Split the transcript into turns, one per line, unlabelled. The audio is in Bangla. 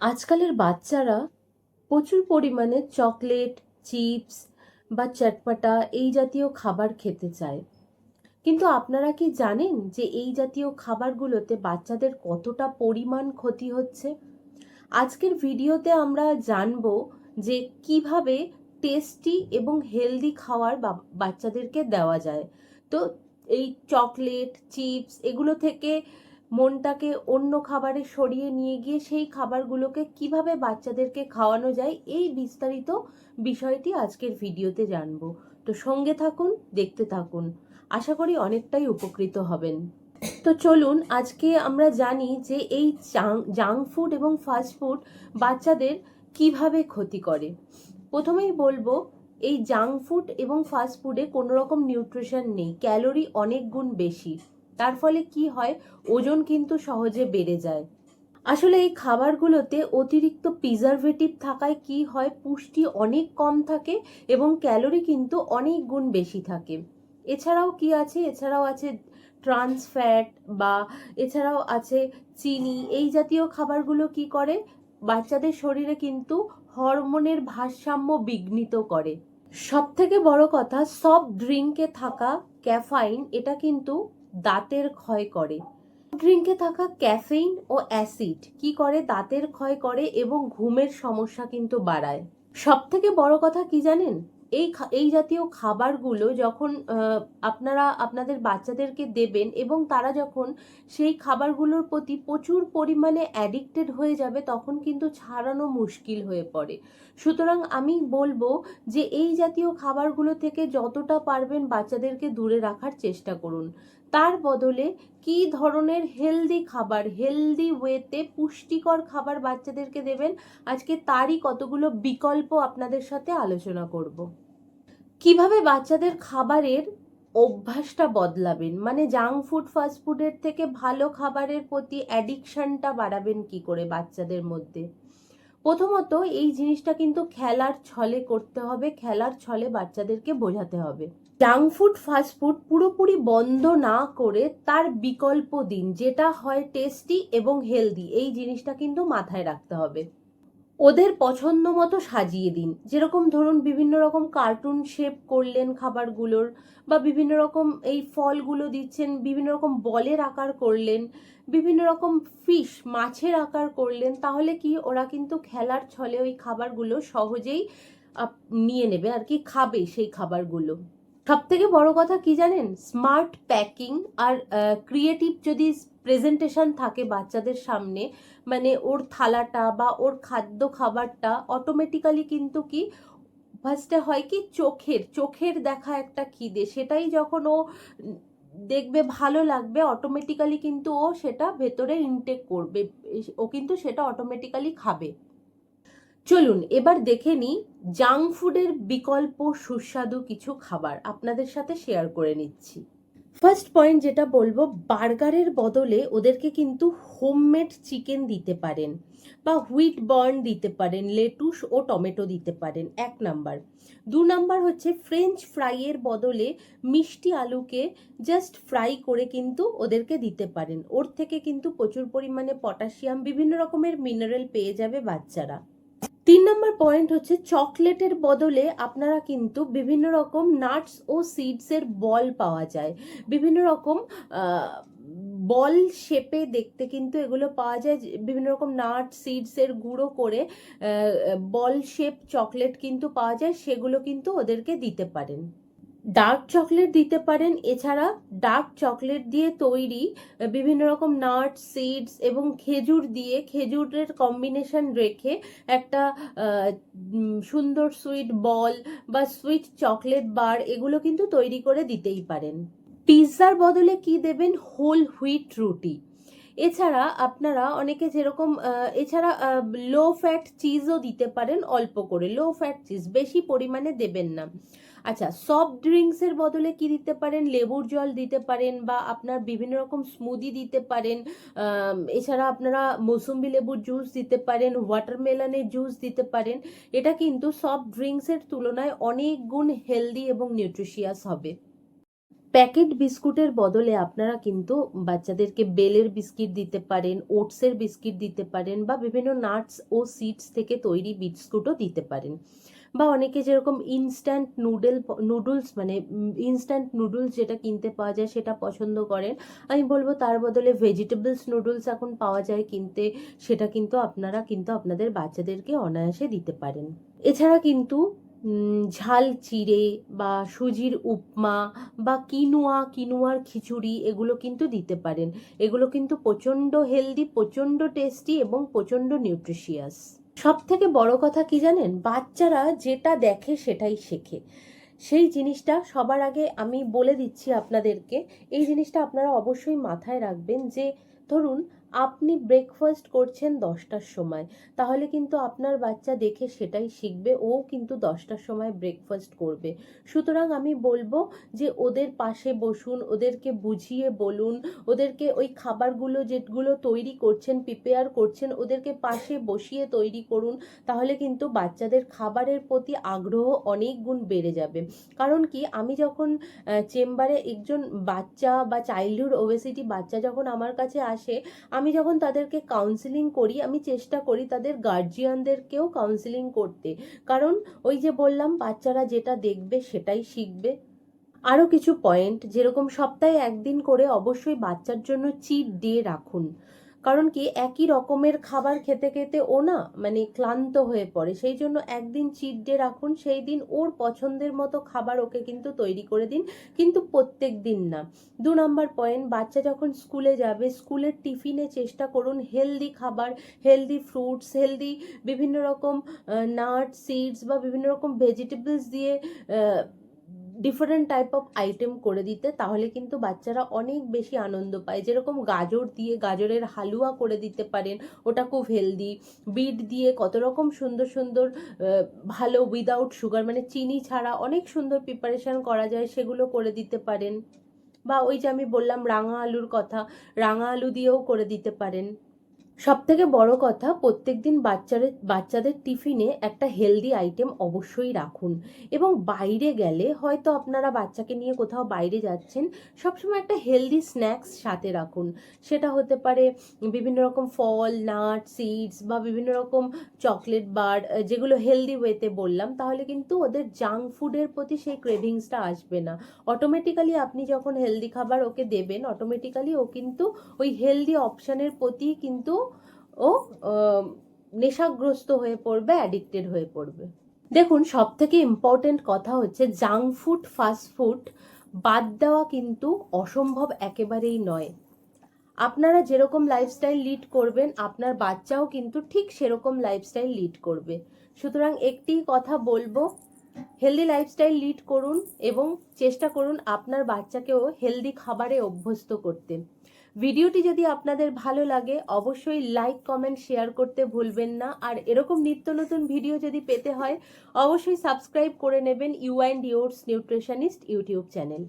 আজকালের বাচ্চারা প্রচুর পরিমাণে চকলেট, চিপস বা চটপটা এই জাতীয় খাবার খেতে চায়। কিন্তু আপনারা কি জানেন যে এই জাতীয় খাবারগুলোতে বাচ্চাদের কতটা পরিমাণ ক্ষতি হচ্ছে? আজকের ভিডিওতে আমরা জানব যে কীভাবে টেস্টি এবং হেলদি খাওয়ার বাচ্চাদেরকে দেওয়া যায়। তো এই চকলেট, চিপস এগুলো থেকে মনটাকে অন্য খাবারে সরিয়ে নিয়ে গিয়ে সেই খাবারগুলোকে কীভাবে বাচ্চাদেরকে খাওয়ানো যায়, এই বিস্তারিত বিষয়টি আজকের ভিডিওতে জানব। তো সঙ্গে থাকুন, দেখতে থাকুন। আশা করি অনেকটাই উপকৃত হবেন। তো চলুন, আজকে আমরা জানি যে এই জাঙ্ক ফুড এবং ফাস্ট ফুড বাচ্চাদের কীভাবে ক্ষতি করে। প্রথমেই বলব, এই জাঙ্ক ফুড এবং ফাস্ট ফুডে কোনো রকম নিউট্রিশন নেই, ক্যালোরি অনেক গুণ বেশি। তার ফলে কি হয়? ওজন কিন্তু সহজে বেড়ে যায়। আসলে এই খাবারগুলোতে অতিরিক্ত প্রিজারভেটিভ থাকায় কি হয়? পুষ্টি অনেক কম থাকে এবং ক্যালোরি কিন্তু অনেক গুণ বেশি থাকে। এছাড়াও কি আছে? এছাড়াও আছে ট্রান্স ফ্যাট বা এছাড়াও আছে চিনি। এই জাতীয় খাবারগুলো কি করে? বাচ্চাদের শরীরে কিন্তু হরমোনের ভারসাম্য বিঘ্নিত করে। সব থেকে বড় কথা সব ড্রিঙ্কে থাকা ক্যাফাইন এটা কিন্তু দাঁতের ক্ষয় করে। ড্রিঙ্কে থাকা ক্যাফেইন ও অ্যাসিড কি করে দাঁতের ক্ষয় করে এবং ঘুমের সমস্যা কিন্তু বাড়ায়। সব থেকে বড় কথা কি জানেন? এই এই জাতীয় খাবারগুলো যখন আপনারা, আপনাদের বাচ্চাদেরকে দেবেন এবং তারা যখন সেই খাবারগুলোর প্রতি প্রচুর পরিমাণে অ্যাডিক্টেড হয়ে যাবে, তখন কিন্তু ছাড়ানো মুশকিল হয়ে পড়ে। সুতরাং আমি বলব যে এই জাতীয় খাবারগুলো থেকে যতটা পারবেন বাচ্চাদেরকে দূরে রাখার চেষ্টা করুন। তার বদলে কি ধরনের হেলদি খাবার হেলদি ওয়েতে পুষ্টিকর খাবার বাচ্চাদেরকে দেবেন? আজকে তারই কতগুলো বিকল্প আপনাদের সাথে আলোচনা করব। কীভাবে বাচ্চাদের খাবারের অভ্যাসটা বদলাবেন? মানে জাঙ্ক ফুড ফাস্ট ফুডের থেকে ভালো খাবারের প্রতি অ্যাডিকশানটা বাড়াবেন কি করে বাচ্চাদের মধ্যে? প্রথমত এই জিনিসটা কিন্তু খেলার ছলে করতে হবে, খেলার ছলে বাচ্চাদেরকে বোঝাতে হবে। জাঙ্ক ফুড, ফাস্ট ফুড পুরোপুরি বন্ধ না করে তার বিকল্প দিন, যেটা হয় টেস্টি এবং হেলদি, এই জিনিসটা কিন্তু মাথায় রাখতে হবে। ওদের পছন্দ মতো সাজিয়ে দিন। যেরকম ধরুন বিভিন্ন রকম কার্টুন শেপ করলেন খাবারগুলোর বা বিভিন্ন রকম এই ফলগুলো দিচ্ছেন, বিভিন্ন রকম বলের আকার করলেন, বিভিন্ন রকম ফিশ মাছের আকার করলেন, তাহলে কি ওরা কিন্তু খেলার ছলে ওই খাবারগুলো সহজেই নিয়ে নেবে আর কি, খাবে সেই খাবারগুলো। সব থেকে বড় কথা কি জানেন? স্মার্ট প্যাকিং আর ক্রিয়েটিভ যদি প্রেজেন্টেশন থাকে বাচ্চাদের সামনে মানে ওর থালাটা বা ওর খাদ্য খাবারটা অটোমেটিক্যালি কিন্তু কি ফার্স্টে হয় কি চোখের চোখের দেখা একটা খিদে, সেটাই যখন ও দেখবে ভালো লাগবে অটোমেটিক্যালি কিন্তু ও সেটা ভেতরে ইনটেক করবে ও কিন্তু সেটা অটোমেটিক্যালি খাবে। চলুন এবার দেখে নিই জাঙ্ক ফুডের বিকল্প সুস্বাদু কিছু খাবার, আপনাদের সাথে শেয়ার করে নিচ্ছি। ফার্স্ট পয়েন্ট যেটা বলব, বার্গারের বদলে ওদেরকে কিন্তু হোমমেড চিকেন দিতে পারেন বা হুইট বার্ন দিতে পারেন, লেটুস ও টমেটো দিতে পারেন, এক নাম্বার। দু নাম্বার হচ্ছে ফ্রেঞ্চ ফ্রাইয়ের বদলে মিষ্টি আলুকে জাস্ট ফ্রাই করে কিন্তু ওদেরকে দিতে পারেন। ওর থেকে কিন্তু প্রচুর পরিমাণে পটাশিয়াম বিভিন্ন রকমের মিনারেল পেয়ে যাবে বাচ্চারা। তিন নম্বর পয়েন্ট হচ্ছে চকলেটের বদলে আপনারা কিন্তু বিভিন্ন রকম নাটস ও সিডসের বল পাওয়া যায়। বিভিন্ন রকম বল শেপে দেখতে কিন্তু এগুলো পাওয়া যায়। বিভিন্ন রকম নাট সিডসের গুঁড়ো করে বল শেপ চকলেট কিন্তু পাওয়া যায়। সেগুলো কিন্তু ওদেরকে দিতে পারেন। ডার্ক চকলেট দিতে পারেন। এছাড়া ডার্ক চকলেট দিয়ে তৈরি বিভিন্ন রকম নাট, সিডস এবং খেজুর দিয়ে, খেজুরের কম্বিনেশন রেখে একটা সুন্দর সুইট বল বা সুইট চকলেট বার এগুলো কিন্তু তৈরি করে দিতেই পারেন। পিৎজার বদলে কি দেবেন? হোল হুইট রুটি। এছাড়া আপনারা অনেকে যেরকম এছাড়া লো ফ্যাট চিজও দিতে পারেন অল্প করে। লো ফ্যাট চিজ বেশি পরিমাণে দেবেন না। আচ্ছা সফট ড্রিঙ্কসের বদলে কি দিতে পারেন? লেবুর জল দিতে পারেন বা আপনার বিভিন্ন রকম স্মুদি দিতে পারেন। এছাড়া আপনারা মৌসুম্বি লেবুর জুস দিতে পারেন ওয়াটারমেলনের জুস দিতে পারেন। এটা কিন্তু সফট ড্রিঙ্কসের তুলনায় অনেক গুণ হেলদি এবং নিউট্রিশিয়াস হবে। প্যাকেট বিস্কুটের বদলে আপনারা কিন্তু বাচ্চাদেরকে বেলের বিস্কিট দিতে পারেন, ওটসের বিস্কিট দিতে পারেন বা বিভিন্ন নাটস ও সিডস থেকে তৈরি বিস্কুটও দিতে পারেন। বা অনেকে যেরকম ইনস্ট্যান্ট নুডল নুডলস মানে ইনস্ট্যান্ট নুডলস যেটা কিনতে পাওয়া যায় সেটা পছন্দ করেন। আমি বলব তার বদলে ভেজিটেবলস নুডলস এখন পাওয়া যায় কিনতে, সেটা কিন্তু আপনারা কিন্তু আপনাদের বাচ্চাদেরকে অনায়াসে দিতে পারেন। এছাড়া কিন্তু ঝাল চিড়ে বা সুজির উপমা বা কিনুয়া, কিনুয়ার খিচুড়ি এগুলো কিন্তু দিতে পারেন। এগুলো কিন্তু প্রচণ্ড হেলদি প্রচণ্ড টেস্টি এবং প্রচণ্ড নিউট্রিশিয়াস সব থেকে বড় কথা কি জানেন? বাচ্চারা যেটা দেখে সেটাই শেখে। সেই জিনিসটা সবার আগে আমি বলে দিচ্ছি আপনাদেরকে। এই জিনিসটা আপনারা অবশ্যই মাথায় রাখবেন যে, ধরুন আপনি ব্রেকফাস্ট করছেন দশটার সময়, তাহলে কিন্তু আপনার বাচ্চা দেখে সেটাই শিখবে, ও কিন্তু দশটার সময় ব্রেকফাস্ট করবে। সুতরাং আমি বলব যে ওদের পাশে বসুন, ওদেরকে বুঝিয়ে বলুন, ওদেরকে ওই খাবারগুলো যেগুলো তৈরি করছেন প্রিপেয়ার করছেন, ওদেরকে পাশে বসিয়ে তৈরি করুন, তাহলে কিন্তু বাচ্চাদের খাবারের প্রতি আগ্রহ অনেক গুণ বেড়ে যাবে। কারণ কি, আমি যখন চেম্বারে একজন বাচ্চা বা চাইল্ডহুড ওবেসিটি বাচ্চা যখন আমার কাছে আসে আমি যখন তাদেরকে কাউন্সিলিং করি, আমি চেষ্টা করি তাদের গার্জিয়ানদেরকেও কাউন্সিলিং করতে। কারণ ওই যে বললাম, বাচ্চারা যেটা দেখবে সেটাই শিখবে। আরও কিছু পয়েন্ট যেরকম সপ্তাহে একদিন করে অবশ্যই বাচ্চার জন্য চিট দিয়ে রাখুন। কারণ কি, একই রকমের খাবার খেতে খেতে ও না মানে ক্লান্ত হয়ে পড়ে। সেই জন্য একদিন চিট ডে রাখুন, সেই দিন ওর পছন্দের মতো খাবার ওকে কিন্তু তৈরি করে দিন, কিন্তু প্রত্যেক দিন না। দু নম্বর পয়েন্ট বাচ্চা যখন স্কুলে যাবে, স্কুলের টিফিনে চেষ্টা করুন হেলদি খাবার হেলদি ফ্রুটস হেলদি বিভিন্ন রকম নাট সিডস বা বিভিন্ন রকম ভেজিটেবলস দিয়ে ডিফারেন্ট টাইপ অফ আইটেম করে দিতে, তাহলে কিন্তু বাচ্চারা অনেক বেশি আনন্দ পায়। যেরকম গাজর দিয়ে গাজরের হালুয়া করে দিতে পারেন, ওটা খুব হেলদি বিট দিয়ে কত রকম সুন্দর সুন্দর ভালো উইদাউট সুগার মানে চিনি ছাড়া অনেক সুন্দর প্রিপারেশন করা যায়, সেগুলো করে দিতে পারেন। বা ওই যে আমি বললাম রাঙা আলুর কথা, রাঙা আলু দিয়েও করে দিতে পারেন। সব থেকে বড় কথা, প্রত্যেকদিন বাচ্চাদের বাচ্চাদের টিফিনে একটা হেলদি আইটেম অবশ্যই রাখুন। এবং বাইরে গেলে হয়তো আপনারা বাচ্চাকে নিয়ে কোথাও বাইরে যাচ্ছেন, সবসময় একটা হেলদি স্ন্যাক্স সাথে রাখুন। সেটা হতে পারে বিভিন্ন রকম ফল নাট সিডস বা বিভিন্ন রকম চকলেট বার যেগুলো হেলদি ওয়েতে বললাম, তাহলে কিন্তু ওদের জাঙ্ক ফুডের প্রতি সেই ক্রেভিংসটা আসবে না। অটোমেটিক্যালি আপনি যখন হেলদি খাবার ওকে দেবেন অটোমেটিক্যালি ও কিন্তু ওই হেলদি অপশানের প্রতি কিন্তু ও নেশাগ্রস্ত হয়ে পড়বে অ্যাডিক্টেড হয়ে পড়বে। দেখুন সব থেকে ইম্পর্টেন্ট কথা হচ্ছে জাঙ্ক ফুড ফাস্ট ফুড বাদ দেওয়া কিন্তু অসম্ভব একেবারেই নয়। আপনারা যেরকম লাইফস্টাইল লিড করবেন, আপনার বাচ্চাও কিন্তু ঠিক সেরকম লাইফস্টাইল লিড করবে। সুতরাং একটি কথা বলব হেলদি লাইফস্টাইল লিড করুন এবং চেষ্টা করুন আপনার বাচ্চাকেও হেলদি খাবারে অভ্যস্ত করতে। ভিডিওটি যদি আপনাদের ভালো লাগে, অবশ্যই লাইক কমেন্ট শেয়ার করতে ভুলবেন না। আর এরকম নিত্য নতুন ভিডিও যদি পেতে হয়, অবশ্যই সাবস্ক্রাইব করে নেবেন you and yours nutritionist YouTube channel